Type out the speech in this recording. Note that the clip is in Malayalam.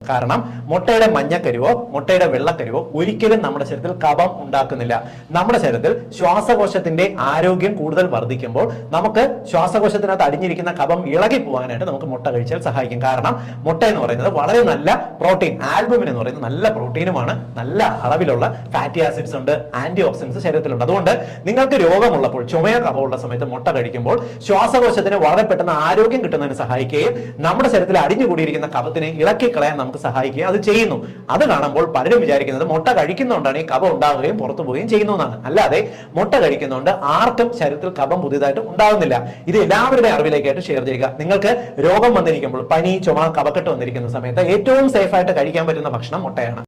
കാരണം മുട്ടയുടെ മഞ്ഞക്കരുവോ മുട്ടയുടെ വെള്ളക്കരുവോ ഒരിക്കലും നമ്മുടെ ശരീരത്തിൽ കഫം ഉണ്ടാക്കുന്നില്ല. നമ്മുടെ ശരീരത്തിൽ ശ്വാസകോശത്തിന്റെ ആരോഗ്യം കൂടുതൽ വർദ്ധിക്കുമ്പോൾ നമുക്ക് ശ്വാസകോശത്തിനകത്ത് അടിഞ്ഞിരിക്കുന്ന കഫം ഇളകി പോകാനായിട്ട് നമുക്ക് മുട്ട കഴിച്ചാൽ സഹായിക്കും. കാരണം മുട്ട എന്ന് പറയുന്നത് വളരെ നല്ല പ്രോട്ടീൻ ആൽബുമിൻ എന്ന് പറയുന്നത് നല്ല പ്രോട്ടീനുമാണ്. നല്ല അളവിലുള്ള ഫാറ്റി ആസിഡ്സ് ഉണ്ട് ആന്റി ഓക്സിഡൻസ് ശരീരത്തിലുണ്ട്. അതുകൊണ്ട് നിങ്ങൾക്ക് രോഗമുള്ളപ്പോൾ ചുമയോ കഫമുള്ള സമയത്ത് മുട്ട കഴിക്കുമ്പോൾ ശ്വാസകോശത്തിന് വളരെ പെട്ടെന്ന് ആരോഗ്യം കിട്ടുന്നതിന് സഹായിക്കുകയും നമ്മുടെ ശരീരത്തിൽ അടിഞ്ഞുകൂടിയിരിക്കുന്ന കഫത്തിനെ ഇളക്കി കളയാൻ നമുക്ക് സഹായിക്കുകയും അത് ചെയ്യുന്നു. അത് കാണുമ്പോൾ പലരും വിചാരിക്കുന്നത് മുട്ട കഴിക്കുന്നതുകൊണ്ടാണ് ഈ കഫം ഉണ്ടാവുകയും പുറത്തു പോവുകയും ചെയ്യുന്നു എന്നാണ് അല്ലാതെ മുട്ട കഴിക്കുന്നതുകൊണ്ട് ആർക്കും ശരീരത്തിൽ കഫം പുതിയതായിട്ട് ഉണ്ടാകുന്നില്ല ഇത് എല്ലാവരുടെ അറിവിലേക്കായിട്ട് ഷെയർ ചെയ്യുക. നിങ്ങൾക്ക് രോഗം വന്നിരിക്കുമ്പോൾ പനി ചുമ കഫക്കെട്ട് വന്നിരിക്കുന്ന സമയത്ത് ഏറ്റവും സേഫായിട്ട് കഴിക്കാൻ പറ്റുന്ന ഭക്ഷണം മുട്ടയാണ്.